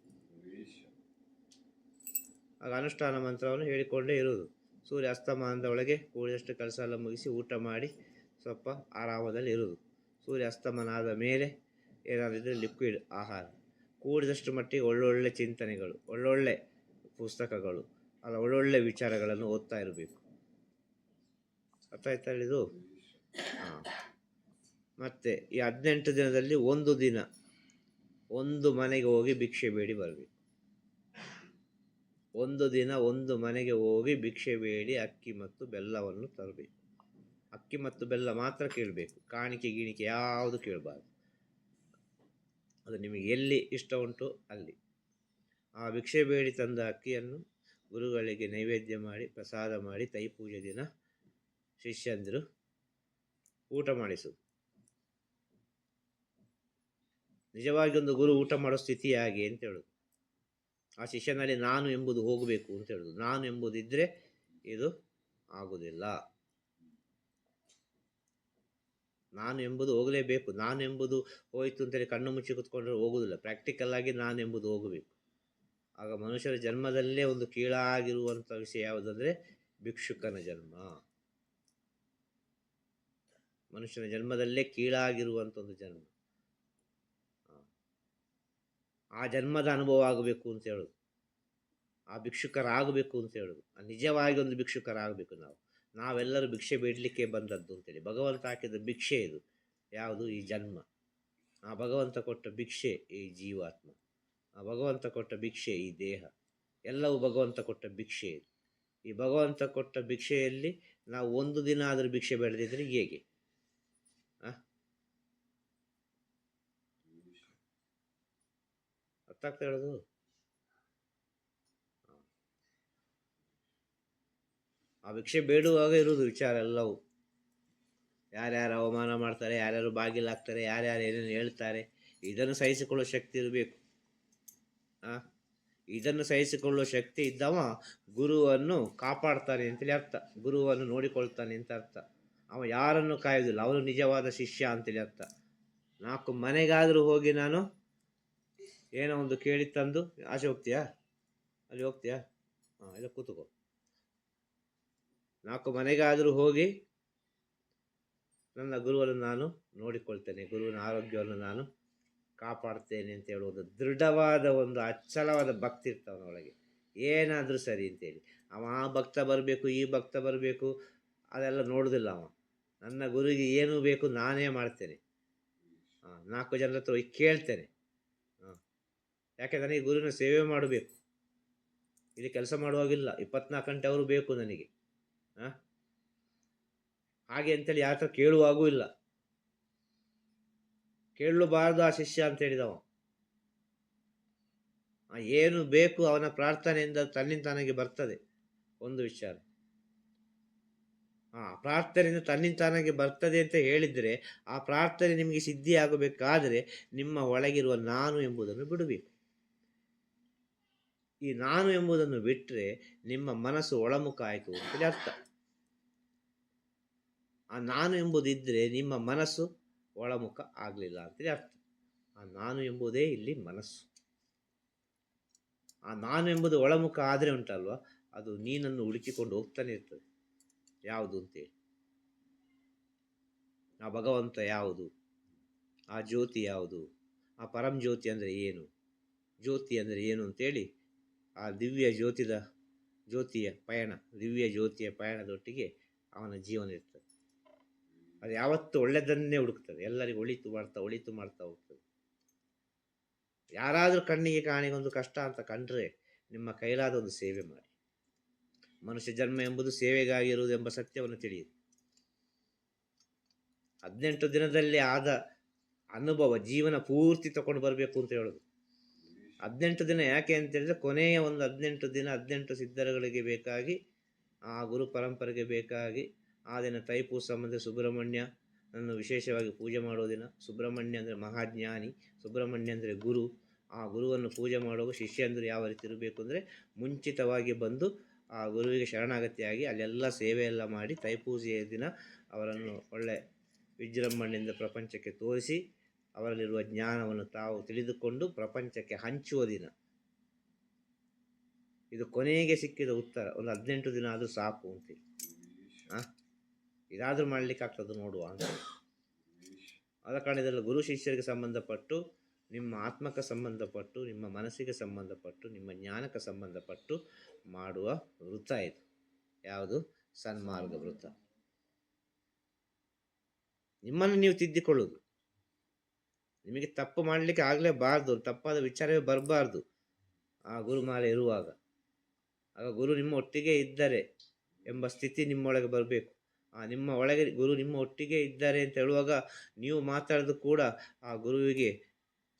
ಆಗ ಅನುಷ್ಠಾನ ಮಂತ್ರವನ್ನು ಹೇಳಿಕೊಂಡೇ ಇರುವುದು. ಸೂರ್ಯ ಅಸ್ತಮಾನದ ಒಳಗೆ ಕೂಡಿದಷ್ಟು ಕೆಲಸ ಎಲ್ಲ ಮುಗಿಸಿ ಊಟ ಮಾಡಿ ಸ್ವಲ್ಪ ಆರಾಮದಲ್ಲಿ ಇರುವುದು. ಸೂರ್ಯ ಅಸ್ತಮಾನ ಆದ ಮೇಲೆ ಏನಾದಿದ್ರೆ ಲಿಕ್ವಿಡ್ ಆಹಾರ. ಕೂಡಿದಷ್ಟು ಮಟ್ಟಿಗೆ ಒಳ್ಳೊಳ್ಳೆ ಚಿಂತನೆಗಳು, ಒಳ್ಳೊಳ್ಳೆ ಪುಸ್ತಕಗಳು, ಅಲ್ಲ ಒಳ್ಳೊಳ್ಳೆ ವಿಚಾರಗಳನ್ನು ಓದ್ತಾ ಇರಬೇಕು. ಅರ್ಥ ಆಯ್ತಾ ಹೇಳಿದು ಮತ್ತು ಈ ಹದಿನೆಂಟು ದಿನದಲ್ಲಿ ಒಂದು ದಿನ ಒಂದು ಮನೆಗೆ ಹೋಗಿ ಭಿಕ್ಷೆ ಬೇಡಿ ಬರಬೇಕು. ಒಂದು ದಿನ ಒಂದು ಮನೆಗೆ ಹೋಗಿ ಭಿಕ್ಷೆ ಬೇಡಿ, ಅಕ್ಕಿ ಮತ್ತು ಬೆಲ್ಲವನ್ನು ತರಬೇಕು. ಅಕ್ಕಿ ಮತ್ತು ಬೆಲ್ಲ ಮಾತ್ರ ಕೇಳಬೇಕು. ಕಾಣಿಕೆ ಗಿಣಿಕೆ ಯಾವುದು ಕೇಳಬಾರ್ದು. ಅದು ನಿಮಗೆ ಎಲ್ಲಿ ಇಷ್ಟ ಉಂಟು ಅಲ್ಲಿ. ಆ ಭಿಕ್ಷೆ ಬೇಡಿ ತಂದ ಅಕ್ಕಿಯನ್ನು ಗುರುಗಳಿಗೆ ನೈವೇದ್ಯ ಮಾಡಿ, ಪ್ರಸಾದ ಮಾಡಿ ತೈ ಪೂಜೆ ದಿನ ಶಿಷ್ಯಂದಿರು ಊಟ ಮಾಡಿಸು. ನಿಜವಾಗಿ ಒಂದು ಗುರು ಊಟ ಮಾಡೋ ಸ್ಥಿತಿ ಹಾಗೆ ಅಂತ ಹೇಳೋದು ಆ ಶಿಷ್ಯನಲ್ಲಿ ನಾನು ಎಂಬುದು ಹೋಗಬೇಕು ಅಂತ ಹೇಳೋದು. ನಾನು ಎಂಬುದಿದ್ರೆ ಇದು ಆಗುವುದಿಲ್ಲ ನಾನು ಎಂಬುದು ಹೋಗಲೇಬೇಕು. ನಾನು ಎಂಬುದು ಹೋಯಿತು ಅಂತೇಳಿ ಕಣ್ಣು ಮುಚ್ಚಿ ಕುತ್ಕೊಂಡ್ರೆ ಹೋಗುವುದಿಲ್ಲ ಪ್ರಾಕ್ಟಿಕಲ್ ಆಗಿ ನಾನು ಎಂಬುದು ಹೋಗಬೇಕು. ಆಗ ಮನುಷ್ಯರ ಜನ್ಮದಲ್ಲೇ ಒಂದು ಕೀಳಾಗಿರುವಂಥ ವಿಷಯ ಯಾವುದಂದರೆ ಭಿಕ್ಷುಕನ ಜನ್ಮ. ಮನುಷ್ಯನ ಜನ್ಮದಲ್ಲೇ ಕೀಳಾಗಿರುವಂಥ ಒಂದು ಜನ್ಮ ಆ ಜನ್ಮದ ಅನುಭವ ಆಗಬೇಕು ಅಂತ ಹೇಳೋದು. ಆ ಭಿಕ್ಷುಕರಾಗಬೇಕು ಅಂತ ಹೇಳೋದು. ಆ ನಿಜವಾಗಿ ಒಂದು ಭಿಕ್ಷುಕರಾಗಬೇಕು ನಾವು. ನಾವೆಲ್ಲರೂ ಭಿಕ್ಷೆ ಬೇಡಲಿಕ್ಕೆ ಬಂದದ್ದು ಅಂತೇಳಿ. ಭಗವಂತ ಹಾಕಿದ ಭಿಕ್ಷೆ ಇದು. ಯಾವುದು? ಈ ಜನ್ಮ. ಆ ಭಗವಂತ ಕೊಟ್ಟ ಭಿಕ್ಷೆ ಈ ಜೀವಾತ್ಮ. ಆ ಭಗವಂತ ಕೊಟ್ಟ ಭಿಕ್ಷೆ ಈ ದೇಹ. ಎಲ್ಲವೂ ಭಗವಂತ ಕೊಟ್ಟ ಭಿಕ್ಷೆ ಇದು. ಈ ಭಗವಂತ ಕೊಟ್ಟ ಭಿಕ್ಷೆಯಲ್ಲಿ ನಾವು ಒಂದು ದಿನ ಆದರೂ ಭಿಕ್ಷೆ ಬೆಳೆದಿದ್ರೆ ಹೇಗೆ? ಅರ್ಥ ಆಗ್ತಾ ಹೇಳೋದು ಆ ಭಿಕ್ಷೆ ಬೇಡುವಾಗ ಇರುವುದು ವಿಚಾರ ಎಲ್ಲವೂ. ಯಾರ್ಯಾರು ಅವಮಾನ ಮಾಡ್ತಾರೆ, ಯಾರ್ಯಾರು ಬಾಗಿಲಾಗ್ತಾರೆ ಯಾರ್ಯಾರು ಏನೇನು ಹೇಳ್ತಾರೆ, ಇದನ್ನು ಸಹಿಸಿಕೊಳ್ಳೋ ಶಕ್ತಿ ಇರಬೇಕು. ಆ? ಇದನ್ನು ಸಹಿಸಿಕೊಳ್ಳೋ ಶಕ್ತಿ ಇದ್ದವ ಗುರುವನ್ನು ಕಾಪಾಡ್ತಾನೆ ಅಂತೇಳಿ ಅರ್ಥ. ಗುರುವನ್ನು ನೋಡಿಕೊಳ್ತಾನೆ ಅಂತ ಅರ್ಥ. ಅವ ಯಾರನ್ನು ಕಾಯೋದಿಲ್ಲ ಅವನು ನಿಜವಾದ ಶಿಷ್ಯ ಅಂತೇಳಿ ಅರ್ಥ. ನಾಲ್ಕು ಮನೆಗಾದರೂ ಹೋಗಿ ನಾನು ಏನೋ ಒಂದು ಕೇಳಿ ತಂದು ಆಚೆ ಹೋಗ್ತೀಯಾ? ಅಲ್ಲಿ ಹೋಗ್ತೀಯಾ? ಹಾಂ ಇಲ್ಲ ಕೂತ್ಕೋ. ನಾಲ್ಕು ಮನೆಗಾದರೂ ಹೋಗಿ ನನ್ನ ಗುರುವನ್ನು ನಾನು ನೋಡಿಕೊಳ್ತೇನೆ. ಗುರುವಿನ ಆರೋಗ್ಯವನ್ನು ನಾನು ಕಾಪಾಡ್ತೇನೆ ಅಂತ ಹೇಳುವುದು ದೃಢವಾದ ಒಂದು ಅಚ್ಚಲವಾದ ಭಕ್ತಿ ಇರ್ತವನೊಳಗೆ ಏನಾದರೂ ಸರಿ ಅಂತೇಳಿ ಅವ ಆ ಭಕ್ತ ಬರಬೇಕು, ಈ ಭಕ್ತ ಬರಬೇಕು, ಅದೆಲ್ಲ ನೋಡೋದಿಲ್ಲ ಅವ. ನನ್ನ ಗುರುವಿಗೆ ಏನು ಬೇಕು ನಾನೇ ಮಾಡ್ತೇನೆ. ನಾಲ್ಕು ಜನರ ಹತ್ರ ಹೋಗಿ ಕೇಳ್ತೇನೆ. ಯಾಕೆ ನನಗೆ ಗುರುವಿನ ಸೇವೆ ಮಾಡಬೇಕು? ಇಲ್ಲಿ ಕೆಲಸ ಮಾಡುವಾಗಿಲ್ಲ. ಇಪ್ಪತ್ನಾಲ್ಕು ಗಂಟೆ ಅವರು ಬೇಕು ನನಗೆ. ಹಾಂ ಹಾಗೆ ಅಂತೇಳಿ ಯಾರ ಹತ್ರ ಕೇಳುವಾಗೂ ಇಲ್ಲ. ಕೇಳಬಾರ್ದು ಆ ಶಿಷ್ಯ ಅಂತ ಹೇಳಿದವ ಏನು ಬೇಕು ಅವನ ಪ್ರಾರ್ಥನೆಯಿಂದ ತನ್ನಿಂದ ತಾನಾಗಿ ಬರ್ತದೆ. ಒಂದು ವಿಚಾರ. ಆ ಪ್ರಾರ್ಥನೆಯಿಂದ ತನ್ನಿಂದ ತಾನಾಗಿ ಬರ್ತದೆ ಅಂತ ಹೇಳಿದರೆ ಆ ಪ್ರಾರ್ಥನೆ ನಿಮಗೆ ಸಿದ್ಧಿಯಾಗಬೇಕಾದರೆ ನಿಮ್ಮ ಒಳಗಿರುವ ನಾನು ಎಂಬುದನ್ನು ಬಿಡಬೇಕು. ಈ ನಾನು ಎಂಬುದನ್ನು ಬಿಟ್ಟರೆ ನಿಮ್ಮ ಮನಸ್ಸು ಒಳಮುಖ ಆಯಿತು ಅಂತೇಳಿ ಅರ್ಥ. ಆ ನಾನು ಎಂಬುದಿದ್ದರೆ ನಿಮ್ಮ ಮನಸ್ಸು ಒಳಮುಖ ಆಗಲಿಲ್ಲ ಅಂತೇಳಿ ಅರ್ಥ. ಆ ನಾನು ಎಂಬುದೇ ಇಲ್ಲಿ ಮನಸ್ಸು. ಆ ನಾನು ಎಂಬುದು ಒಳಮುಖ ಆದರೆ ಉಂಟಲ್ವ, ಅದು ನೀನನ್ನು ಹುಡುಕಿಕೊಂಡು ಹೋಗ್ತಾನೆ ಇರ್ತದೆ. ಯಾವುದು ಅಂತೇಳಿ ಆ ಭಗವಂತ ಯಾವುದು? ಆ ಜ್ಯೋತಿ ಯಾವುದು? ಆ ಪರಂ ಜ್ಯೋತಿ ಅಂದರೆ ಏನು? ಜ್ಯೋತಿ ಅಂದರೆ ಏನು ಅಂತೇಳಿ ಆ ದಿವ್ಯ ಜ್ಯೋತಿದ ಜ್ಯೋತಿಯ ಪಯಣ, ದಿವ್ಯ ಜ್ಯೋತಿಯ ಪಯಣದೊಟ್ಟಿಗೆ ಅವನ ಜೀವನ ಇರ್ತದೆ. ಅದು ಯಾವತ್ತೂ ಒಳ್ಳೆಯದನ್ನೇ ಹುಡುಕ್ತದೆ. ಎಲ್ಲರಿಗೂ ಒಳಿತು ಮಾಡ್ತಾ ಒಳಿತು ಮಾಡ್ತಾ ಹೋಗ್ತದೆ. ಯಾರಾದರೂ ಕಣ್ಣಿಗೆ ಕಾಣಿಗೆ ಒಂದು ಕಷ್ಟ ಅಂತ ಕಂಡ್ರೆ ನಿಮ್ಮ ಕೈಲಾದ ಒಂದು ಸೇವೆ ಮಾಡಿ. ಮನುಷ್ಯ ಜನ್ಮ ಎಂಬುದು ಸೇವೆಗಾಗಿರುವುದು ಎಂಬ ಸತ್ಯವನ್ನು ತಿಳಿಯಿರಿ. ಹದಿನೆಂಟು ದಿನದಲ್ಲಿ ಆದ ಅನುಭವ, ಜೀವನ ಪೂರ್ತಿ ತಗೊಂಡು ಬರಬೇಕು ಅಂತ ಹೇಳೋದು. ಹದಿನೆಂಟು ದಿನ ಯಾಕೆ ಅಂತ ಹೇಳಿದ್ರೆ ಕೊನೆಯ ಒಂದು ಹದಿನೆಂಟು ದಿನ ಹದಿನೆಂಟು ಸಿದ್ಧರುಗಳಿಗೆ ಬೇಕಾಗಿ, ಆ ಗುರು ಪರಂಪರೆಗೆ ಬೇಕಾಗಿ, ಆ ದಿನ ತೈಪು ಸಂಬಂಧ ಸುಬ್ರಹ್ಮಣ್ಯ ನನ್ನು ವಿಶೇಷವಾಗಿ ಪೂಜೆ ಮಾಡೋ ದಿನ. ಸುಬ್ರಹ್ಮಣ್ಯ ಅಂದರೆ ಮಹಾಜ್ಞಾನಿ, ಸುಬ್ರಹ್ಮಣ್ಯ ಅಂದರೆ ಗುರು. ಆ ಗುರುವನ್ನು ಪೂಜೆ ಮಾಡುವಾಗ ಶಿಷ್ಯಂದರು ಯಾವ ರೀತಿ ಇರಬೇಕು ಅಂದರೆ ಮುಂಚಿತವಾಗಿ ಬಂದು ಆ ಗುರುವಿಗೆ ಶರಣಾಗತಿಯಾಗಿ ಅಲ್ಲೆಲ್ಲ ಸೇವೆಯೆಲ್ಲ ಮಾಡಿ ತೈಪೂಜೆಯ ದಿನ ಅವರನ್ನು ಒಳ್ಳೆ ವಿಜೃಂಭಣೆಯಿಂದ ಪ್ರಪಂಚಕ್ಕೆ ತೋರಿಸಿ ಅವರಲ್ಲಿರುವ ಜ್ಞಾನವನ್ನು ತಾವು ತಿಳಿದುಕೊಂಡು ಪ್ರಪಂಚಕ್ಕೆ ಹಂಚುವ ದಿನ. ಇದು ಕೊನೆಗೆ ಸಿಕ್ಕಿದ ಉತ್ತರ. ಒಂದು ಹದಿನೆಂಟು ದಿನ ಆದರೂ ಸಾಕು ಅಂತೇಳಿ ಹಾಂ ಇದಾದರೂ ಮಾಡಲಿಕ್ಕಾಗ್ತದೆ ನೋಡುವ ಅಂತ ಆದ ಕಾರಣದಲ್ಲಿ ಗುರು ಶಿಷ್ಯರಿಗೆ ಸಂಬಂಧಪಟ್ಟು, ನಿಮ್ಮ ಆತ್ಮಕ್ಕೆ ಸಂಬಂಧಪಟ್ಟು, ನಿಮ್ಮ ಮನಸ್ಸಿಗೆ ಸಂಬಂಧಪಟ್ಟು, ನಿಮ್ಮ ಜ್ಞಾನಕ್ಕೆ ಸಂಬಂಧಪಟ್ಟು ಮಾಡುವ ವೃತ್ತ ಇದು. ಯಾವುದು? ಸನ್ಮಾರ್ಗ ವೃತ್ತ. ನಿಮ್ಮನ್ನು ನೀವು ತಿದ್ದಿಕೊಳ್ಳುವುದು. ನಿಮಗೆ ತಪ್ಪು ಮಾಡಲಿಕ್ಕೆ ಆಗಲೇಬಾರ್ದು, ತಪ್ಪಾದ ವಿಚಾರವೇ ಬರಬಾರ್ದು. ಆ ಗುರುಮಾಲೆ ಇರುವಾಗ. ಆಗ ಗುರು ನಿಮ್ಮ ಒಟ್ಟಿಗೆ ಇದ್ದರೆ ಎಂಬ ಸ್ಥಿತಿ ನಿಮ್ಮೊಳಗೆ ಬರಬೇಕು. ಆ ನಿಮ್ಮ ಒಳಗೆ ಗುರು ನಿಮ್ಮ ಒಟ್ಟಿಗೆ ಇದ್ದಾರೆ ಅಂತ ಹೇಳುವಾಗ ನೀವು ಮಾತಾಡೋದು ಕೂಡ ಆ ಗುರುವಿಗೆ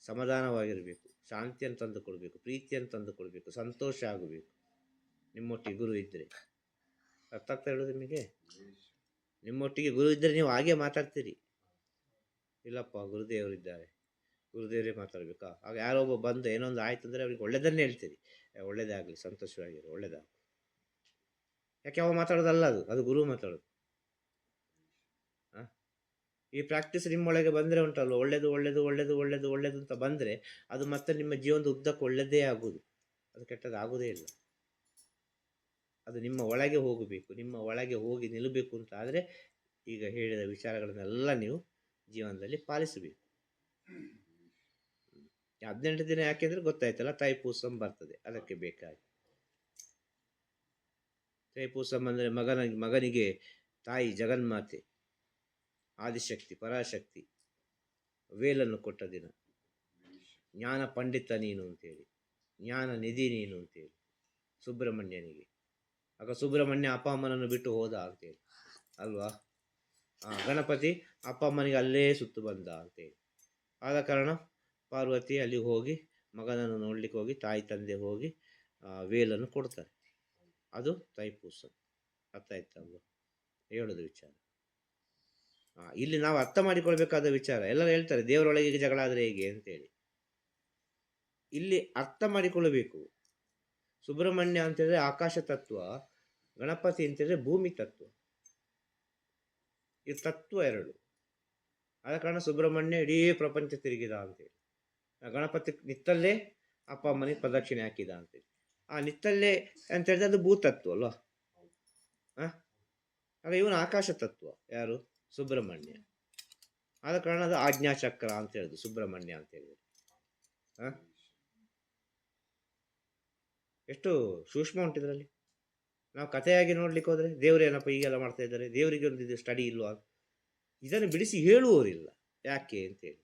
ಸಮಾಧಾನವಾಗಿರಬೇಕು. ಶಾಂತಿಯನ್ನು ತಂದು ಕೊಡಬೇಕು ಪ್ರೀತಿಯನ್ನು ತಂದು ಕೊಡಬೇಕು ಸಂತೋಷ ಆಗಬೇಕು. ನಿಮ್ಮೊಟ್ಟಿಗೆ ಗುರು ಇದ್ದರೆ. ಅರ್ಥ ಆಗ್ತಾ ಹೇಳೋದು ನಿಮಗೆ? ನಿಮ್ಮೊಟ್ಟಿಗೆ ಗುರು ಇದ್ದರೆ ನೀವು ಹಾಗೆ ಮಾತಾಡ್ತೀರಿ. ಇಲ್ಲಪ್ಪ ಗುರುದೇವರಿದ್ದಾರೆ ಗುರುದೇವರೇ ಮಾತಾಡಬೇಕಾ ಆಗ ಯಾರೋ ಒಬ್ಬ ಬಂದು ಏನೊಂದು ಆಯ್ತು ಅಂದರೆ ಅವ್ರಿಗೆ ಒಳ್ಳೆಯದನ್ನೇ ಹೇಳ್ತೀರಿ. ಏ, ಒಳ್ಳೇದೇ ಆಗಲಿ ಸಂತೋಷವಾಗಿರು ಒಳ್ಳೇದಾಗಲಿ ಯಾಕೆ ಅವ ಮಾತಾಡೋದಲ್ಲ ಅದು? ಅದು ಗುರು ಮಾತಾಡೋದು? ಈ ಪ್ರಾಕ್ಟೀಸ್ ನಿಮ್ಮೊಳಗೆ ಬಂದರೆ ಉಂಟಲ್ಲ ಒಳ್ಳೇದು ಒಳ್ಳೇದು ಒಳ್ಳೇದು ಒಳ್ಳೇದು ಒಳ್ಳೇದು ಅಂತ ಬಂದರೆ ಅದು ಮತ್ತೆ ನಿಮ್ಮ ಜೀವನದ ಉದ್ದಕ್ಕೆ ಒಳ್ಳೆಯದೇ ಆಗೋದು ಅದು ಕೆಟ್ಟದ್ದು ಆಗೋದೇ ಇಲ್ಲ. ಅದು ನಿಮ್ಮ ಒಳಗೆ ಹೋಗಬೇಕು ನಿಮ್ಮ ಒಳಗೆ ಹೋಗಿ ನಿಲ್ಲಬೇಕು ಅಂತ ಆದರೆ ಈಗ ಹೇಳಿದ ವಿಚಾರಗಳನ್ನೆಲ್ಲ ನೀವು ಜೀವನದಲ್ಲಿ ಪಾಲಿಸಬೇಕು. ಹದಿನೆಂಟು ದಿನ ಯಾಕೆಂದ್ರೆ ಗೊತ್ತಾಯ್ತಲ್ಲ, ತೈಪೂಸಂ ಬರ್ತದೆ. ಅದಕ್ಕೆ ಬೇಕಾಗಿ. ತೈಪೂಸಂ ಅಂದರೆ ಮಗನ, ಮಗನಿಗೆ ತಾಯಿ ಜಗನ್ಮಾತೆ, ಆದಿಶಕ್ತಿ, ಪರಾಶಕ್ತಿ, ವೇಲನ್ನು ಕೊಟ್ಟ ದಿನ. ಜ್ಞಾನ ಪಂಡಿತ ನೀನು ಅಂತೇಳಿ. ಜ್ಞಾನ ನಿಧಿ ನೀನು ಅಂತೇಳಿ. ಸುಬ್ರಹ್ಮಣ್ಯನಿಗೆ. ಆಗ ಸುಬ್ರಹ್ಮಣ್ಯ ಅಪ್ಪ ಅಮ್ಮನನ್ನು ಬಿಟ್ಟು ಹೋದ ಅಂತೇಳಿ. ಅಲ್ವಾ? ಗಣಪತಿ ಅಪ್ಪ ಅಮ್ಮನಿಗೆ ಅಲ್ಲೇ ಸುತ್ತು ಬಂದ ಅಂತೇಳಿ. ಆದ ಕಾರಣ ಪಾರ್ವತಿ ಅಲ್ಲಿ ಹೋಗಿ ಮಗನನ್ನು ನೋಡ್ಲಿಕ್ಕೆ ಹೋಗಿ, ತಾಯಿ ತಂದೆ ಹೋಗಿ ವೇಲನ್ನು ಕೊಡ್ತಾರೆ. ಅದು ತೈಪೂಸ. ಅರ್ಥ ಆಯ್ತಲ್ವ ಹೇಳೋದು ವಿಚಾರ. ಇಲ್ಲಿ ನಾವು ಅರ್ಥ ಮಾಡಿಕೊಳ್ಬೇಕಾದ ವಿಚಾರ. ಎಲ್ಲರೂ ಹೇಳ್ತಾರೆ, ದೇವರೊಳಗೆ ಜಗಳ ಆದರೆ ಹೇಗೆ ಅಂತೇಳಿ. ಇಲ್ಲಿ ಅರ್ಥ ಮಾಡಿಕೊಳ್ಳಬೇಕು. ಸುಬ್ರಹ್ಮಣ್ಯ ಅಂತೇಳಿದ್ರೆ ಆಕಾಶ ತತ್ವ, ಗಣಪತಿ ಅಂತೇಳಿದ್ರೆ ಭೂಮಿ ತತ್ವ. ಈ ತತ್ವ ಎರಡು. ಆದ ಕಾರಣ ಸುಬ್ರಹ್ಮಣ್ಯ ಇಡೀ ಪ್ರಪಂಚ ತಿರುಗಿದ ಅಂತೇಳಿ ಗಣಪತಿ ನಿತ್ತಲ್ಲೇ ಅಪ್ಪ ಅಮ್ಮನಿಗೆ ಪ್ರದಕ್ಷಿಣೆ ಹಾಕಿದ ಅಂತೇಳಿ ಆ ನಿತ್ತಲ್ಲೇ ಅಂತ ಹೇಳಿದ್ರೆ ಅದು ಭೂತತ್ವ ಅಲ್ವ? ಹಾಗೆ ಆಗ ಇವನು ಆಕಾಶ ತತ್ವ ಯಾರು? ಸುಬ್ರಹ್ಮಣ್ಯ. ಆದ ಕಾರಣ ಅದು ಆಜ್ಞಾಚಕ್ರ ಅಂತ ಹೇಳುದು ಸುಬ್ರಹ್ಮಣ್ಯ ಅಂತ ಹೇಳಿದ್ರೆ. ಹ ಎಷ್ಟು ಸೂಕ್ಷ್ಮ ಉಂಟಿದ್ರಲ್ಲಿ ನಾವು ಕಥೆಯಾಗಿ ನೋಡ್ಲಿಕ್ಕೆ ಹೋದ್ರೆ ದೇವರೇನಪ್ಪ ಈಗೆಲ್ಲ ಮಾಡ್ತಾ ಇದ್ದಾರೆ, ದೇವರಿಗೆ ಒಂದು ಇದು ಸ್ಟಡಿ ಇಲ್ವಾ? ಇದನ್ನು ಬಿಡಿಸಿ ಹೇಳುವವರಿಲ್ಲ. ಯಾಕೆ ಅಂತೇಳಿ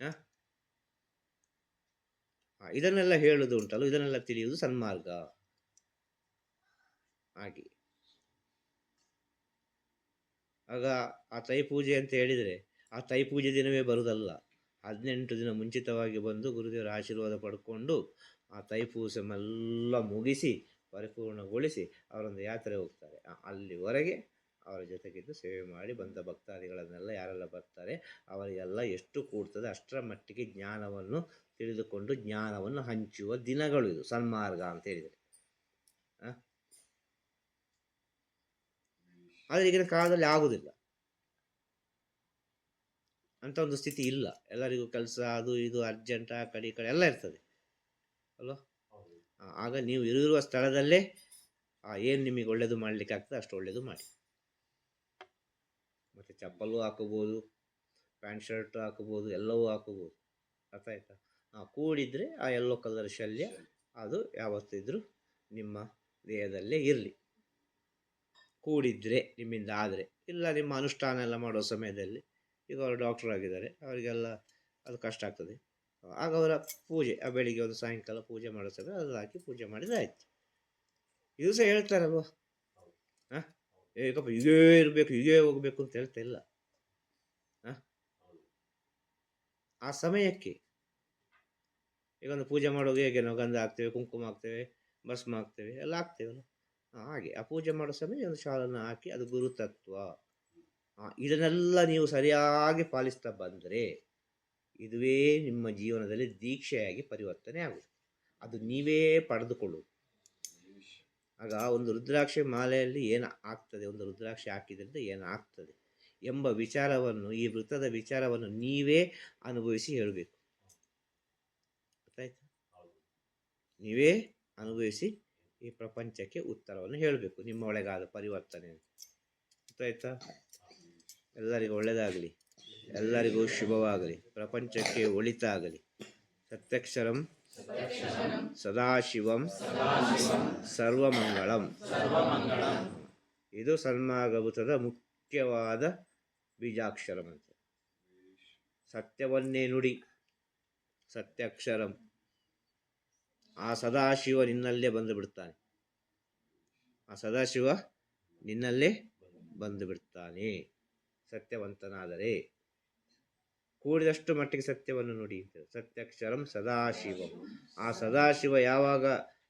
ಆ? ಆ, ಇದನ್ನೆಲ್ಲ ಹೇಳುದು ಉಂಟಲ್ಲ ಇದನ್ನೆಲ್ಲ ತಿಳಿಯುವುದು ಸನ್ಮಾರ್ಗ. ಹಾಗೆ. ಆಗ ಆ ತೈ ಪೂಜೆ ಅಂತ ಹೇಳಿದರೆ ಆ ತೈ ಪೂಜೆ ದಿನವೇ ಬರುವುದಲ್ಲ ಹದಿನೆಂಟು ದಿನ ಮುಂಚಿತವಾಗಿ ಬಂದು ಗುರುದೇವರ ಆಶೀರ್ವಾದ ಪಡ್ಕೊಂಡು ಆ ತೈ ತೈಪೂಸಮೆಲ್ಲ ಮುಗಿಸಿ, ಪರಿಪೂರ್ಣಗೊಳಿಸಿ ಅವರೊಂದು ಯಾತ್ರೆ ಹೋಗ್ತಾರೆ. ಅಲ್ಲಿವರೆಗೆ ಅವರ ಜೊತೆಗಿದ್ದು ಸೇವೆ ಮಾಡಿ ಬಂದ ಭಕ್ತಾದಿಗಳನ್ನೆಲ್ಲ ಯಾರೆಲ್ಲ ಬರ್ತಾರೆ ಅವರಿಗೆಲ್ಲ ಎಷ್ಟು ಕೂಡ್ತದೆ ಅಷ್ಟರ ಮಟ್ಟಿಗೆ ಜ್ಞಾನವನ್ನು ತಿಳಿದುಕೊಂಡು ಜ್ಞಾನವನ್ನು ಹಂಚುವ ದಿನಗಳು ಇದು ಸನ್ಮಾರ್ಗ ಅಂತ ಹೇಳಿದರೆ. ಆದರೆ ಈಗಿನ ಕಾಲದಲ್ಲಿ ಆಗುವುದಿಲ್ಲ ಅಂತ ಒಂದು ಸ್ಥಿತಿ ಇಲ್ಲ. ಎಲ್ಲರಿಗೂ ಕೆಲಸ ಅದು ಇದು ಅರ್ಜೆಂಟ್ ಆ ಕಡೆ ಈ ಕಡೆ ಎಲ್ಲ ಇರ್ತದೆ. ಅಲ್ವಾ? ಆಗ ನೀವು ಇರುವ ಸ್ಥಳದಲ್ಲೇ ಏನು ನಿಮಗೆ ಒಳ್ಳೇದು ಮಾಡಲಿಕ್ಕೆ ಆಗ್ತದೆ ಅಷ್ಟು ಒಳ್ಳೇದು ಮಾಡಿ. ಮತ್ತು ಚಪ್ಪಲು ಹಾಕೋಬೋದು, ಪ್ಯಾಂಟ್ ಶರ್ಟ್ ಹಾಕೋಬೋದು, ಎಲ್ಲವೂ ಹಾಕೋಬೋದು. ಅರ್ಥ ಆಯ್ತಾ ಹಾಂ ಕೂಡಿದರೆ ಆ ಎಲ್ಲೋ ಕಲರ್ ಶಲ್ಯ ಅದು ಯಾವತ್ತಿದ್ರೂ ನಿಮ್ಮ ದೇಹದಲ್ಲೇ ಇರಲಿ. ಕೂಡಿದ್ರೆ ನಿಮ್ಮಿಂದ ಆದರೆ, ಇಲ್ಲ ನಿಮ್ಮ ಅನುಷ್ಠಾನ ಎಲ್ಲ ಮಾಡೋ ಸಮಯದಲ್ಲಿ ಈಗ ಅವರು ಡಾಕ್ಟರ್ ಆಗಿದ್ದಾರೆ, ಅವರಿಗೆಲ್ಲ ಅದು ಕಷ್ಟ ಆಗ್ತದೆ. ಆಗ ಅವರ ಪೂಜೆ, ಆ ಬೆಳಿಗ್ಗೆ ಒಂದು ಸಾಯಂಕಾಲ ಪೂಜೆ ಮಾಡೋ ಸಮಯ ಅದು ಹಾಕಿ ಪೂಜೆ ಮಾಡಿದ್ರೆ ಆಯ್ತು. ಇದು ಸಹ ಹೇಳ್ತಾರಲ್ವ? ಏಕಪ್ಪ ಇದೇ ಇರಬೇಕು ಇದೇ ಹೋಗ್ಬೇಕು ಅಂತ ಹೇಳ್ತಾ ಇಲ್ಲ ಆ ಸಮಯಕ್ಕೆ ಈಗ ಒಂದು ಪೂಜೆ ಮಾಡೋದು ಹೇಗೆ ನಾವು ಗಂಧ ಹಾಕ್ತೇವೆ ಕುಂಕುಮ ಹಾಕ್ತೇವೆ ಭಸ್ಮ ಹಾಕ್ತೇವೆ ಎಲ್ಲ ಹಾಕ್ತೇವಲ್ಲ ಹಾಗೆ ಆ ಪೂಜೆ ಮಾಡೋ ಸಮಯ ಒಂದು ಶಾಲನ್ನು ಹಾಕಿ ಅದು ಗುರುತತ್ವ ಇದನ್ನೆಲ್ಲ ನೀವು ಸರಿಯಾಗಿ ಪಾಲಿಸ್ತಾ ಬಂದರೆ ಇದುವೇ ನಿಮ್ಮ ಜೀವನದಲ್ಲಿ ದೀಕ್ಷೆಯಾಗಿ ಪರಿವರ್ತನೆ ಆಗುತ್ತೆ ಅದು ನೀವೇ ಪಡೆದುಕೊಳ್ಳುವುದು ಆಗ ಒಂದು ರುದ್ರಾಕ್ಷಿ ಮಾಲೆಯಲ್ಲಿ ಏನು ಆಗ್ತದೆ? ಒಂದು ರುದ್ರಾಕ್ಷಿ ಹಾಕಿದ್ರಿಂದ ಏನು ಆಗ್ತದೆ? ಎಂಬ ವಿಚಾರವನ್ನು, ಈ ವೃತ್ತದ ವಿಚಾರವನ್ನು ನೀವೇ ಅನುಭವಿಸಿ ಹೇಳಬೇಕು. ಗೊತ್ತಾಯ್ತು? ನೀವೇ ಅನುಭವಿಸಿ ಈ ಪ್ರಪಂಚಕ್ಕೆ ಉತ್ತರವನ್ನು ಹೇಳಬೇಕು. ನಿಮ್ಮ ಒಳಗಾದ ಪರಿವರ್ತನೆ ಗೊತ್ತಾಯ್ತಾ? ಎಲ್ಲರಿಗೂ ಒಳ್ಳೆಯದಾಗಲಿ ಎಲ್ಲರಿಗೂ ಶುಭವಾಗಲಿ. ಪ್ರಪಂಚಕ್ಕೆ ಒಳಿತಾಗಲಿ. ಸತ್ಯಕ್ಷರಂ ಸದಾಶಿವಂ ಸರ್ವಮಂಗಳಂ ಇದು ಸನ್ಮಾಗಭೂತದ ಮುಖ್ಯವಾದ ಬೀಜಾಕ್ಷರಮಂತೆ ಸತ್ಯವನ್ನೇ ನುಡಿ, ಸತ್ಯಾಕ್ಷರಂ. ಆ ಸದಾಶಿವ ನಿನ್ನಲ್ಲೇ ಬಂದು ಬಿಡ್ತಾನೆ ಆ ಸದಾಶಿವ ನಿನ್ನಲ್ಲೇ ಬಂದು ಬಿಡ್ತಾನೆ ಸತ್ಯವಂತನಾದರೆ ಕೂಡಿದಷ್ಟು ಮಟ್ಟಿಗೆ ಸತ್ಯವನ್ನು ನುಡಿ ಸತ್ಯಕ್ಷರಂ ಸದಾಶಿವಂ. ಆ ಸದಾಶಿವ ಯಾವಾಗ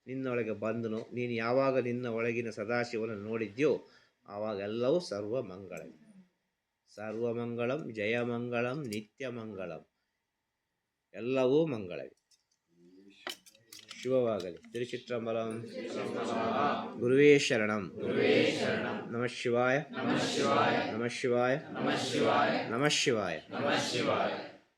ನಿನ್ನೊಳಗೆ ಬಂದನೋ, ನೀನು ಯಾವಾಗ ನಿನ್ನ ಒಳಗಿನ ಸದಾಶಿವನನ್ನು ನೋಡಿದ್ಯೋ ಆವಾಗೆಲ್ಲವೂ ಸರ್ವಮಂಗಳ. ಸರ್ವಮಂಗಳಂ, ಜಯಮಂಗಳಂ, ನಿತ್ಯಮಂಗಳಂ. ಎಲ್ಲವೂ ಮಂಗಳವೇ శివవాగలి తిరుచిత్రంబలం గురువే శరణం నమ శివాయ నమ శివాయ నమ శివాయ నమ శివాయ